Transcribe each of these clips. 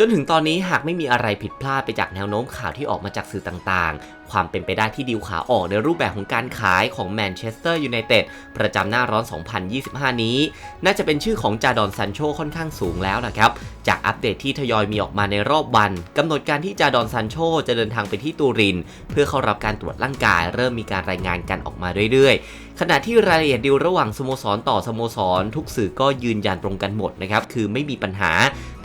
จนถึงตอนนี้หากไม่มีอะไรผิดพลาดไปจากแนวโน้มข่าวที่ออกมาจากสื่อต่างๆ ความเป็นไปได้ที่ดิวขาออกในรูปแบบของการขายของแมนเชสเตอร์ยูไนเต็ดประจำหน้าร้อน 2025 นี้ น่าจะเป็นชื่อของจาดอนซันโชค่อนข้างสูงแล้วนะครับ จากอัปเดตที่ทยอยมีออกมาในรอบวันกำหนดการที่จาดอนซันโชจะเดินทางไปที่ตูริน เพื่อเข้ารับการตรวจร่างกายเริ่มมีการรายงานกันออกมาเรื่อยๆ ขณะที่รายละเอียดดีลระหว่างสโมสรต่อสโมสร ทุกสื่อก็ยืนยันตรงกันหมดนะครับคือไม่มีปัญหา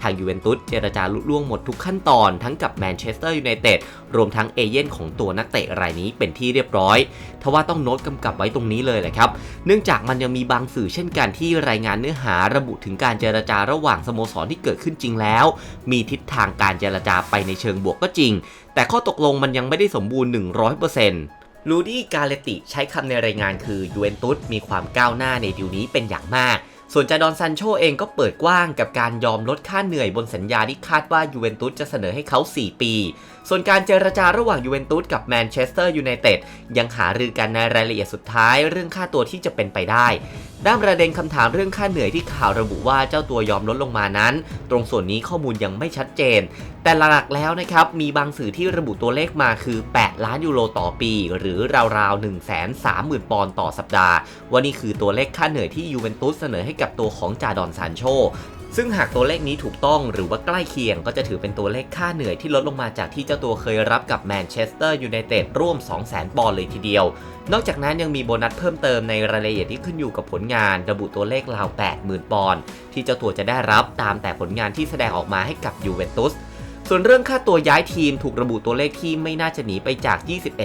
ทางยูเวนตุสเจรจาลุล่วงหมดทุกขั้นตอนทั้งกับแมนเชสเตอร์ยูไนเต็ดรวมทั้งเอเย่นของตัวนักเตะรายนี้เป็นที่เรียบร้อยทว่าต้องโน้ตกำกับไว้ตรงนี้เลยแหละครับ เนื่องจากมันยังมีบางสื่อเช่นกันที่รายงานเนื้อหาระบุถึงการเจรจาระหว่างสโมสรที่เกิดขึ้นจริงแล้ว มีทิศทางการเจรจาไปในเชิงบวกก็จริง แต่ข้อตกลงมันยังไม่ได้สมบูรณ์ 100%ลูดี้กาเลติใช้คำในรายงานคือยูเวนตุสมีความก้าวหน้าในดิวนี้เป็นอย่างมาก ส่วนจาดอนซันโชเองก็เปิดกว้างกับการยอมลดค่าเหนื่อยบนสัญญาที่คาดว่ายูเวนตุสจะเสนอให้เขา 4 ปี ส่วนการเจรจาระหว่างยูเวนตุสกับแมนเชสเตอร์ยูไนเต็ดยังหารือกันในรายละเอียดสุดท้ายเรื่องค่าตัวที่จะเป็นไปได้ ด้านประเด็นคำถามเรื่องค่าเหนื่อยที่ข่าวระบุว่าเจ้าตัวยอมลดลงมานั้น ตรงส่วนนี้ข้อมูลยังไม่ชัดเจน แต่หลักๆแล้วนะครับมีบางสื่อที่ระบุตัวเลขมาคือ 8 ล้านยูโรต่อปี หรือราวๆ 1 3 0 0 0 0 ปอนด์ต่อสัปดาห์ว่านี่คือตัวเลขค่าเหนื่อยที่ยูเวนตุสเสนอให้กับตัวของจาดอนซานโช ซึ่งหากตัวเลขนี้ถูกต้องหรือว่าใกล้เคียงก็จะถือเป็นตัวเลขค่าเหนื่อยที่ลดลงมาจากที่เจ้าตัวเคยรับกับแมนเชสเตอร์ยูไนเต็ดร่วม 200,000 ปอนด์เลยทีเดียว นอกจากนั้นยังมีโบนัสเพิ่มเติมในรายละเอียดที่ขึ้นอยู่กับผลงาน ระบุตัวเลขราว 80,000 ปอนด์ที่เจ้าตัวจะได้รับตามแต่ผลงานที่แสดงออกมาให้กับยูเวนตุส ส่วนเรื่องค่าตัวย้ายทีมถูกระบุตัวเลขที่ไม่น่าจะหนีไปจาก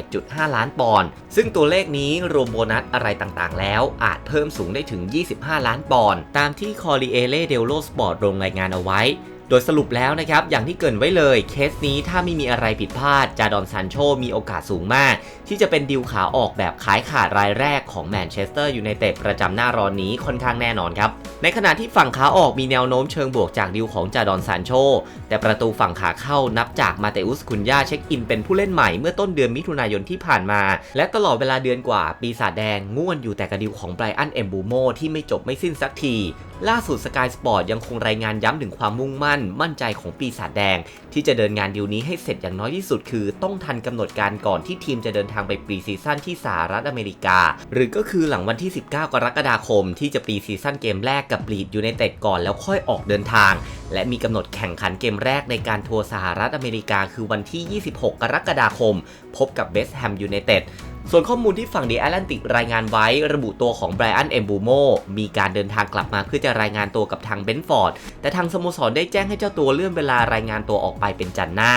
21.5 ล้านปอนด์ ซึ่งตัวเลขนี้รวมโบนัสอะไรต่างๆ แล้ว อาจเพิ่มสูงได้ถึง 25 ล้านปอนด์ ตามที่คอรีเอเล่เดลโลสปอร์ตลงรายงานเอาไว้ โดยสรุปแล้วนะครับ อย่างที่เกินไว้เลยเคสนี้ถ้าไม่มีอะไรผิดพลาด จาดอนซานโชมีโอกาสสูงมาก ที่จะเป็นดิวขาออกแบบขายขาดรายแรกของแมนเชสเตอร์ยูไนเต็ดประจำหน้าร้อนนี้ค่อนข้างแน่นอนครับ ในขณะที่ฝั่งขาออกมีแนวโน้มเชิงบวกจากดิวของจาดอนซานโชแต่ประตูฝั่งขาเข้านับจากมาเตอุสคุนยาเช็คอินเป็นผู้เล่นใหม่เมื่อต้นเดือนมิถุนายนที่ผ่านมา และตลอดเวลาเดือนกว่าปีศาจแดงง่วนอยู่แต่กระดิวของไบรอันเอมบูโมที่ไม่จบไม่สิ้นสักที ล่าสุดสกายสปอร์ตยังคงรายงานย้ำถึงความมุ่งมั่น มั่นใจของปีศาจแดง ที่จะเดินงานดิวนี้ให้เสร็จอย่างน้อยที่สุดคือ ต้องทันกำหนดการก่อนที่ทีมจะเดินทางไปปรีซีซั่นที่สหรัฐอเมริกา หรือก็คือหลังวันที่ 19 กรกฎาคม ที่จะปรีซีซั่นเกมแรกกับลีดยูไนเต็ดก่อนแล้วค่อยออกเดินทาง และมีกำหนดแข่งขันเกมแรกในการทัวร์สหรัฐอเมริกา คือวันที่ 26 กรกฎาคม พบกับเบสแฮมยูไนเต็ด ส่วนข้อมูลที่ฝั่งดีแอตแลนติกรายงานไว้ระบุตัวของไบรอันเอมบูโมมีการเดินทางกลับมาเพื่อจะรายงานตัวกับทางเบนฟอร์ด แต่ทางสโมสรได้แจ้งให้เจ้าตัวเลื่อนเวลารายงานตัวออกไปเป็นจันทร์หน้า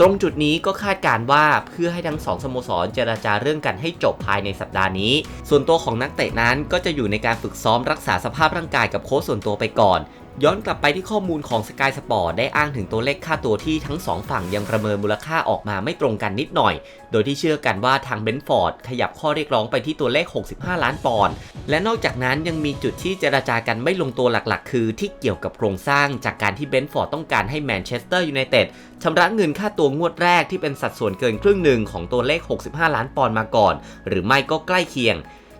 ตรงจุดนี้ก็คาดการณ์ว่าเพื่อให้ทั้งสองสโมสรเจราจาเรื่องกันให้จบภายในสัปดาห์นี้ ส่วนตัวของนักเตะนั้นก็จะอยู่ในการฝึกซ้อมรักษาสภาพร่างกายกับโค้ชส่วนตัวไปก่อน ย้อนกลับไปที่ข้อมูลของ Sky Sport ได้อ้างถึงตัวเลขค่าตัวที่ทั้งสองฝั่งยังประเมินมูลค่าออกมาไม่ตรงกันนิดหน่อย โดยที่เชื่อกันว่าทางเบนฟอร์ดขยับข้อเรียกร้องไปที่ตัวเลข 65 ล้านปอนด์และนอกจากนั้นยังมีจุดที่เจราจากันไม่ลงตัวหลักๆ คือที่เกี่ยวกับโครงสร้างจากการที่เบนฟอร์ดต้องการให้แมนเชสเตอร์ยูไนเต็ดชำระเงินค่าตัวงวดแรกที่เป็นสัดส่วนเกินครึ่งหนึ่งของตัวเลข 65 ล้านปอนด์มาก่อน หรือไม่ก็ใกล้เคียง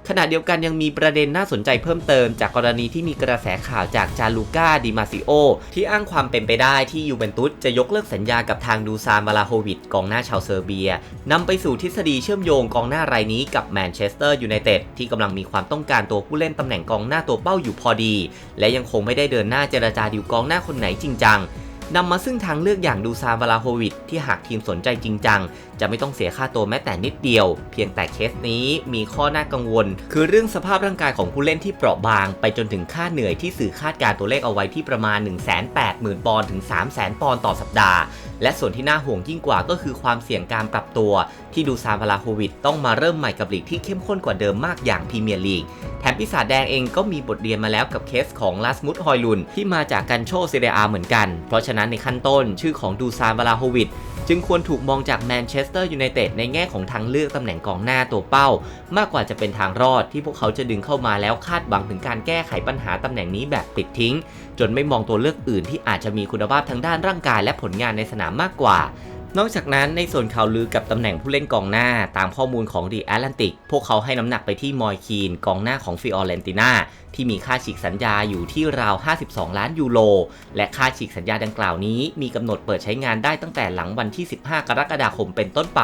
ขณะเดียวกันยังมีประเด็นน่าสนใจเพิ่มเติมจากกรณีที่มีกระแสข่าวจากจาลูก้าดิมาซิโอที่อ้างความเป็นไปได้ที่ยูเวนตุสจะยกเลิกสัญญากับทางดูซานวาลาโฮวิดกองหน้าชาวเซอร์เบียนำไปสู่ทฤษฎีเชื่อมโยงกองหน้ารายนี้กับแมนเชสเตอร์ยูไนเต็ดที่กำลังมีความต้องการตัวผู้เล่นตำแหน่งกองหน้าตัวเป้าอยู่พอดี และยังคงไม่ได้เดินหน้าเจรจาดิวกองหน้าคนไหนจริงจังนำมาซึ่งทางเลือกอย่างดูซานวาลาโฮวิดที่หากทีมสนใจจริงจังจะไม่ต้องเสียค่าตัวแม้แต่นิดเดียว เพียงแต่เคสนี้มีข้อน่ากังวล คือเรื่องสภาพร่างกายของผู้เล่นที่เปราะบาง ไปจนถึงค่าเหนื่อยที่สื่อคาดการตัวเลขเอาไว้ที่ประมาณ 180,000 ปอนด์ถึง 300,000 ปอนด์ต่อสัปดาห์ และส่วนที่น่าห่วงยิ่งกว่าก็คือความเสี่ยงการปรับตัว ที่ดูซานวลาโฮวิดต้องมาเริ่มใหม่กับลีกที่เข้มข้นกว่าเดิมมากอย่างพรีเมียร์ลีกแถมปีศาจแดงเองก็มีบทเรียนมาแล้วกับเคสของลาสมุตฮอยลุนที่มาจากกันโชเซเรียอาเหมือนกัน เพราะฉะนั้นในขั้นต้นชื่อของดูซานวาลาโฮวิด จึงควรถูกมองจากแมนเชสเตอร์ยูไนเต็ดในแง่ของทางเลือกตำแหน่งกองหน้าตัวเป้า มากกว่าจะเป็นทางรอดที่พวกเขาจะดึงเข้ามาแล้วคาดหวังถึงการแก้ไขปัญหาตำแหน่งนี้แบบปิดทิ้ง จนไม่มองตัวเลือกอื่นที่อาจจะมีคุณภาพทางด้านร่างกายและผลงานในสนามมากกว่า นอกจากนั้นในส่วนข่าวลือกับตำแหน่งผู้เล่นกองหน้าตามข้อมูลของดีแอตแลนติกพวกเขาให้น้ำหนักไปที่มอยคีนกองหน้าของฟิออเรนติน่าที่มีค่าฉีกสัญญาอยู่ที่ราว 52 ล้านยูโร และค่าฉีกสัญญาดังกล่าวนี้ มีกำหนดเปิดใช้งานได้ตั้งแต่หลังวันที่ 15 กรกฎาคมเป็นต้นไป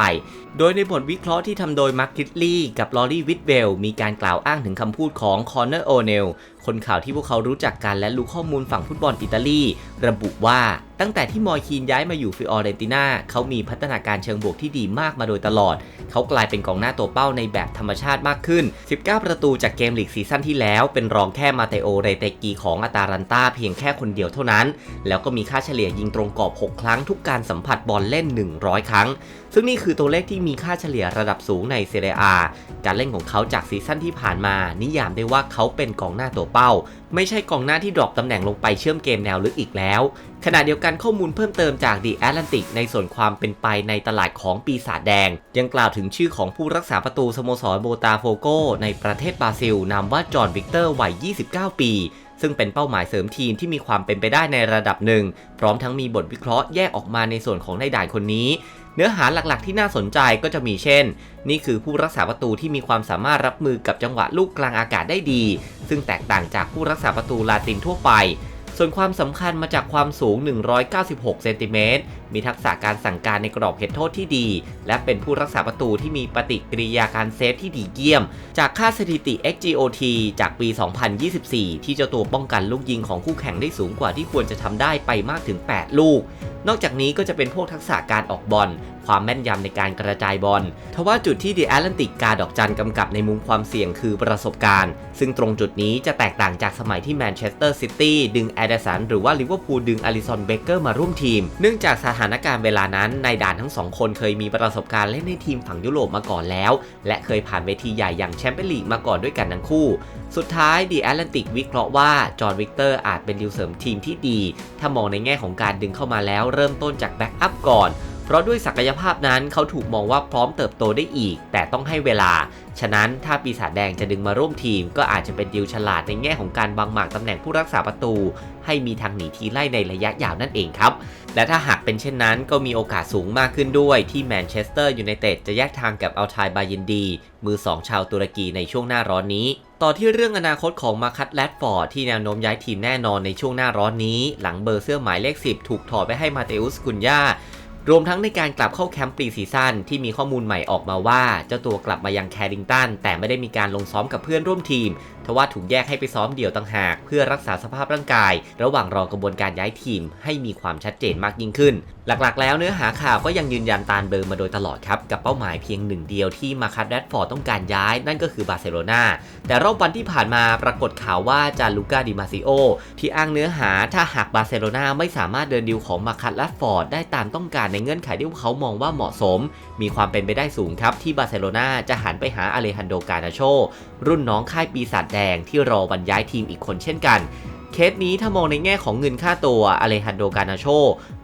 โดยในบทวิเคราะห์ที่ทำโดยมาร์คกิตลี่กับลอรี่วิทเวลมีการกล่าวอ้างถึงคำพูดของคอนเนอร์โอเนลคนข่าวที่พวกเขารู้จักกันและรู้ข้อมูลฝั่งฟุตบอลอิตาลี ระบุว่าตั้งแต่ที่มอยคีนย้ายมาอยู่ฟิออเรนติน่าเขามีพัฒนาการเชิงบวกที่ดีมากมาโดยตลอด เขากลายเป็นกองหน้าตัวเป้าในแบบธรรมชาติมากขึ้น 19 ประตูจากเกมลีกซีซั่นที่แล้วเป็นรองแค่มาเตโอเรเตกีของอาตารันตาเพียงแค่คนเดียวเท่านั้น แล้วก็มีค่าเฉลี่ยยิงตรงกรอบ 6 ครั้งทุกการสัมผัสบอลเล่น 100 ครั้ง ซึ่งนี่คือตัวเลขที่มีค่าเฉลี่ยระดับสูงในเซเรียอาการเล่นของเขาจากซีซั่นที่ผ่านมา นิยามได้ว่าเขาเป็นกองหน้าตัวเป้า ไม่ใช่กองหน้าที่ดรอปตำแหน่งลงไปเชื่อมเกมแนวลึกอีกแล้ว ขณะเดียวกันข้อมูลเพิ่มเติมจาก The Atlantic ในส่วนความเป็นไปในตลาดของปีศาจแดง ยังกล่าวถึงชื่อของผู้รักษาประตูสโมสรโบตาโฟโกในประเทศบราซิลนามว่าจอห์นวิกเตอร์วัย 29 ปีซึ่งเป็นเป้าหมายเสริมทีมที่มีความเป็นไปได้ในระดับหนึ่ง พร้อมทั้งมีบทวิเคราะห์แยกออกมาในส่วนของนายด่านคนนี้ เนื้อหาหลักๆ ที่น่าสนใจก็จะมีเช่น นี่คือผู้รักษาประตูที่มีความสามารถรับมือกับจังหวะลูกกลางอากาศได้ดี ซึ่งแตกต่างจากผู้รักษาประตูลาตินทั่วไป ส่วนความสำคัญมาจากความสูง 196 เซนติเมตร มีทักษะการสั่งการในกรอบเขตโทษที่ดี และเป็นผู้รักษาประตูที่มีปฏิกิริยาการเซฟที่ดีเยี่ยม จากค่าสถิติ XGOT จากปี 2024 ที่เจ้าตัวป้องกันลูกยิงของคู่แข่งได้สูงกว่าที่ควรจะทำได้ไปมากถึง 8 ลูก นอกจากนี้ก็จะเป็นพวกทักษะการออกบอล ความแม่นยำในการกระจายบอล ทว่าจุดที่ The Atlantic กาดอกจันกำกับในมุมความเสี่ยงคือประสบการณ์ ซึ่งตรงจุดนี้จะแตกต่างจากสมัยที่แมนเชสเตอร์ซิตี้ดึงแอดสันหรือว่าลิเวอร์พูลดึงอลิซอนเบเกอร์มาร่วมทีม เนื่องจากสถานการณ์เวลานั้นนด่านทั้งสองคนเคยมีประสบการณ์เล่นในทีมฝั่งยุโรปมาก่อนแล้ว และเคยผ่านเวทีใหญ่อย่างแชมเปี้ยนลีกมาก่อนด้วยกันทั้งคู่ สุดท้าย The Atlantic วิเคราะห์ว่าจอห์นวิกเตอร์อาจเป็นดิวเสริมทีมที่ดี ถ้ามองในแง่ของการดึงเข้ามาแล้วเริ่มต้นจากแบ็กอัพก่อน ราะด้วยศักยภาพนั้นเขาถูกมองว่าพร้อมเติบโตได้อีก แต่ต้องให้เวลา ฉะนั้นถ้าปีศาจแดงจะดึงมาร่วมทีม ก็อาจจะเป็นดิวฉลาดในแง่ของการบังหมากตำแหน่งผู้รักษาประตู ให้มีทางหนีทีไล่ในระยะยาวนั่นเองครับ และถ้าหากเป็นเช่นนั้นก็มีโอกาสสูงมากขึ้นด้วยที่แมนเชสเตอร์ยูไนเต็ดจะแยกทางกับอัลไทบายินดี มือ2ชาวตุรกีในช่วงหน้าร้อนนี้ต่อที่เรื่องอนาคตของมาคัตแรดฟอร์ดที่แนวโน้มย้ายทีมแน่นอนในช่วงหน้าร้อนนี้ หลังเบอร์เสื้อหมายเลข 10 ถูกถอดไปให้มาเตอุสกุนยา รวมทั้งในการกลับเข้าแคมป์ปรีซีซั่นที่มีข้อมูลใหม่ออกมาว่าเจ้าตัวกลับมายังแคริงตันแต่ไม่ได้มีการลงซ้อมกับเพื่อนร่วมทีมทว่าถูกแยกให้ไปซ้อมเดี่ยวต่างหาก เพื่อรักษาสภาพร่างกาย ระหว่างรอกระบวนการย้ายทีมให้มีความชัดเจนมากยิ่งขึ้นหลักๆ แล้วเนื้อหาข่าวก็ยังยืนยันตามเดิมมาโดยตลอดครับ กับเป้าหมายเพียงหนึ่งเดียวที่มาคัตแรดฟอร์ดต้องการย้าย นั่นก็คือบาร์เซโลนาแต่รอบวันที่ผ่านมาปรากฏข่าวว่าจาลูกาดิมาซิโอที่อ้างเนื้อหาถ้าหากบาร์เซโลนาไม่สามารถเดินดิวของมาคัตแรดฟอร์ดได้ตามต้องการในเงื่อนไขที่เขามองว่าเหมาะสม มีความเป็นไปได้สูงครับที่บาร์เซโลนาจะหันไปหาอเลฮันโดกานาโชรุ่นน้องค่ายปีศาจแดงที่รอบรรย้ายทีมอีกคนเช่นกัน เคสนี้ถ้ามองในแง่ของเงินค่าตัวอเลฮันโดกานาโช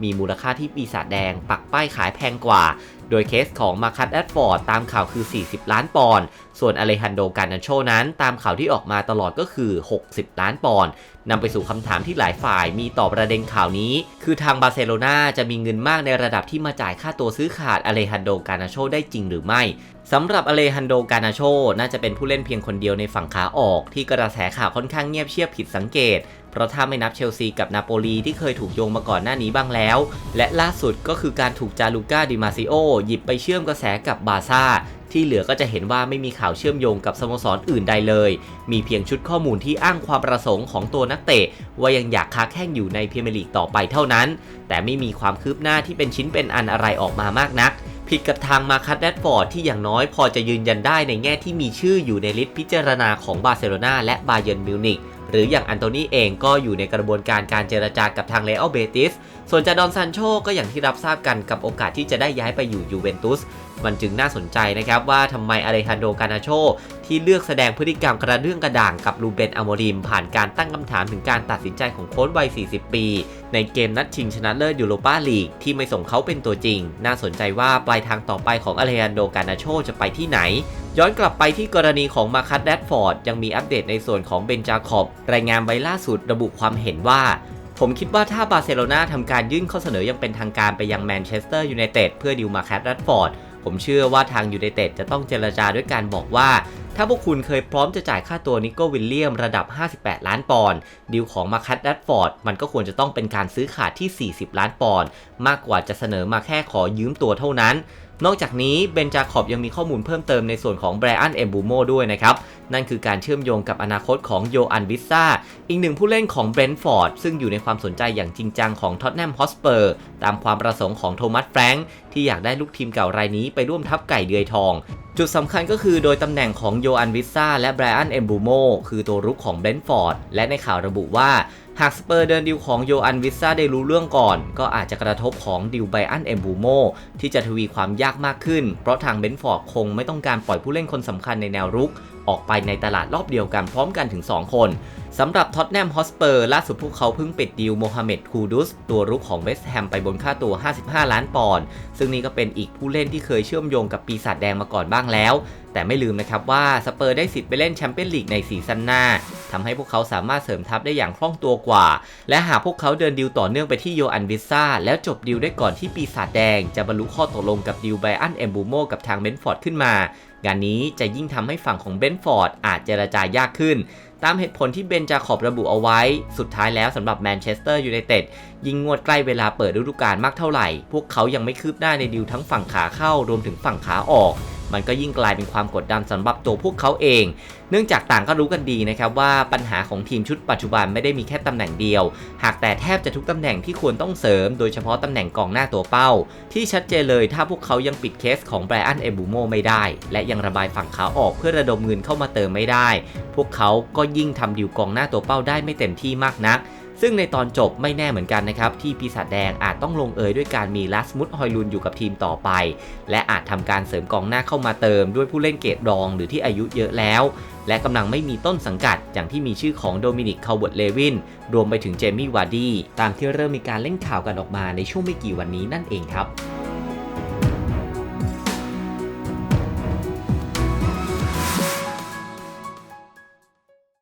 มีมูลค่าที่ปีศาจแดง ปักป้ายขายแพงกว่า โดยเคสของมาคัตแอดฟอร์ดตามข่าวคือ 40 ล้านปอนด์ส่วนอเลฮันโดกานาโชนั้น ตามข่าวที่ออกมาตลอดก็คือ 60 ล้านปอนด์นำไปสู่คำถามที่หลายฝ่ายมีต่อประเด็นข่าวนี้ คือทางบาร์เซโลนาจะมีเงินมากในระดับที่มาจ่ายค่าตัวซื้อขาดอเลฮันโดกานาโชได้จริงหรือไม่สำหรับอเลฮันโดกานาโชน่าจะเป็นผู้เล่นเพียงคนเดียวในฝั่งขาออก ที่กระแสข่าวค่อนข้างเงียบเชียบผิดสังเกต เพราะถ้าไม่นับเชลซีกับนาโปลีที่เคยถูกโยงมาก่อนหน้านี้บ้างแล้ว และล่าสุดก็คือการถูกจาลูก้าดิมาซิโอหยิบไปเชื่อมกระแสกับบาซ่าที่เหลือก็จะเห็นว่าไม่มีข่าวเชื่อมโยงกับสโมสรอื่นใดเลย มีเพียงชุดข้อมูลที่อ้างความประสงค์ของตัวนักเตะ ว่ายังอยากค้าแข่งอยู่ในพรีเมียร์ลีกต่อไปเท่านั้น แต่ไม่มีความคืบหน้าที่เป็นชิ้นเป็นอันอะไรออกมามากนัก ผิดกับทางมาคัตแดดฟอร์ดที่อย่างน้อยพอจะยืนยันได้ในแง่ที่มีชื่ออยู่ในลิสต์พิจารณาของบาร์เซโลนาและบาเยิร์นมิวนิก หรืออย่างอันโตนีเองก็อยู่ในกระบวนการการเจรจากับทางเลอัลเบติสส่วนจาดอนซันโชก็อย่างที่รับทราบกันกับโอกาสที่จะได้ย้ายไปอยู่ยูเวนตุส มันจึงน่าสนใจนะครับว่าทำไมอเลฮันโดกานาโชที่เลือกแสดงพฤติกรรมกระเดื่องกระด่างกับลูเบนอโมริม ผ่านการตั้งคำถามถึงการตัดสินใจของโค้ชวัย 40 ปี ในเกมนัดชิงชนะเลิศยูโรปาลีก ที่ไม่ส่งเขาเป็นตัวจริง น่าสนใจว่าปลายทางต่อไปของอเลฮันโดกานาโชจะไปที่ไหนย้อนกลับไปที่กรณีของมาคัตแดดฟอร์ดยังมีอัปเดตในส่วนของเบนจาคอบ รายงานไว้ล่าสุดระบุความเห็นว่า ผมคิดว่าถ้าบาร์เซโลนาทำการยื่นข้อเสนอยังเป็นทางการไปยังแมนเชสเตอร์ยูไนเต็ดเพื่อดิวมาแคทแรดฟอร์ด ผมเชื่อว่าทางยูไนเต็ดจะต้องเจรจาด้วยการบอกว่า ถ้าพวกคุณเคยพร้อมจะจ่ายค่าตัวนิโก้วิลเลียมระดับ 58 ล้านปอนด์ดีลของมาคัตดัตฟอร์ดมันก็ควรจะต้องเป็นการซื้อขาดที่ 40 ล้านปอนด์มากกว่าจะเสนอมาแค่ขอยืมตัวเท่านั้นนอกจากนี้เบนจาคอบยังมีข้อมูลเพิ่มเติมในส่วนของแบรอันเอมบูโมด้วยนะครับ นั่นคือการเชื่อมโยงกับอนาคตของโยอันวิสซาอีกหนึ่งผู้เล่นของเบรนท์ฟอร์ดซึ่งอยู่ในความสนใจอย่างจริงจังของท็อตแนมฮอสเปอร์ ตามความประสงค์ของโทมัสแฟรงค์ที่อยากได้ลูกทีมเก่ารายนี้ไปร่วมทัพไก่เดือยทอง จุดสำคัญก็คือโดยตำแหน่งของโยอันวิสซาและไบรอันเอมบูโมคือตัวรุกของเบรนท์ฟอร์ด และในข่าวระบุว่าหากสเปอร์เดินดิวของโยอันวิสซาได้รู้เรื่องก่อน ก็อาจจะกระทบของดิวไบอันเอมบูโมที่จะทวีความยากมากขึ้น เพราะทางเบนฟอร์ดคงไม่ต้องการปล่อยผู้เล่นคนสำคัญในแนวรุก ออกไปในตลาดรอบเดียวกันพร้อมกันถึง 2 คน สำหรับท็อตแนมฮอสเปอร์ล่าสุดพวกเขาเพิ่งปิดดีลโมฮัมเหม็ดคูดุส ตัวรุกของเวสต์แฮมไปบนค่าตัว 55 ล้านปอนด์ซึ่งนี่ก็เป็นอีกผู้เล่นที่เคยเชื่อมโยงกับปีศาจแดงมาก่อนบ้างแล้ว แต่ไม่ลืมนะครับว่าสเปอร์ได้สิทธิ์ไปเล่นแชมเปี้ยนลีกในซีซั่นหน้าทำให้พวกเขาสามารถเสริมทัพได้อย่างคล่องตัวกว่า และหากพวกเขาเดินดิวต่อเนื่องไปที่โยอันวิสซาแล้วจบดิวได้ก่อนที่ปีศาจแดง จะบรรลุข้อตกลงกับดิวไบอันเอมบูโมกับทางเบนฟอร์ดขึ้นมา งานนี้จะยิ่งทำให้ฝั่งของเบนฟอร์ดอาจเจรจายากขึ้น ตามเหตุผลที่เบนจาขอบระบุเอาไว้ สุดท้ายแล้วสำหรับแมนเชสเตอร์ยูไนเต็ดยิ่งงวดใกล้เวลาเปิดฤดูกาลมากเท่าไหร่ พวกเขายังไม่คืบหน้าในดิวทั้งฝั่งขาเข้ารวมถึงฝั่งขาออก มันก็ยิ่งกลายเป็นความกดดันสำหรับตัวพวกเขาเอง เนื่องจากต่างก็รู้กันดีนะครับว่าปัญหาของทีมชุดปัจจุบันไม่ได้มีแค่ตำแหน่งเดียว หากแต่แทบจะทุกตำแหน่งที่ควรต้องเสริม โดยเฉพาะตำแหน่งกองหน้าตัวเป้า ที่ชัดเจนเลยถ้าพวกเขายังปิดเคสของไบรอันเอบูโมไม่ได้ และยังระบายฝั่งขาออกเพื่อระดมเงินเข้ามาเติมไม่ได้ พวกเขาก็ยิ่งทำดิวกองหน้าตัวเป้าได้ไม่เต็มที่มากนัก ซึ่งในตอนจบไม่แน่เหมือนกันนะครับ ที่ปีศาจแดงอาจต้องลงเอยด้วยการมีลัสมุดฮอยลุนอยู่กับทีมต่อไป และอาจทำการเสริมกองหน้าเข้ามาเติมด้วยผู้เล่นเกรดรองหรือที่อายุเยอะแล้ว และกำลังไม่มีต้นสังกัด อย่างที่มีชื่อของโดมินิกคาร์เวิร์ดเลวินรวมไปถึงเจมี่วาร์ดีตามที่เริ่มมีการเล่นข่าวกันออกมาในช่วงไม่กี่วันนี้นั่นเองครับ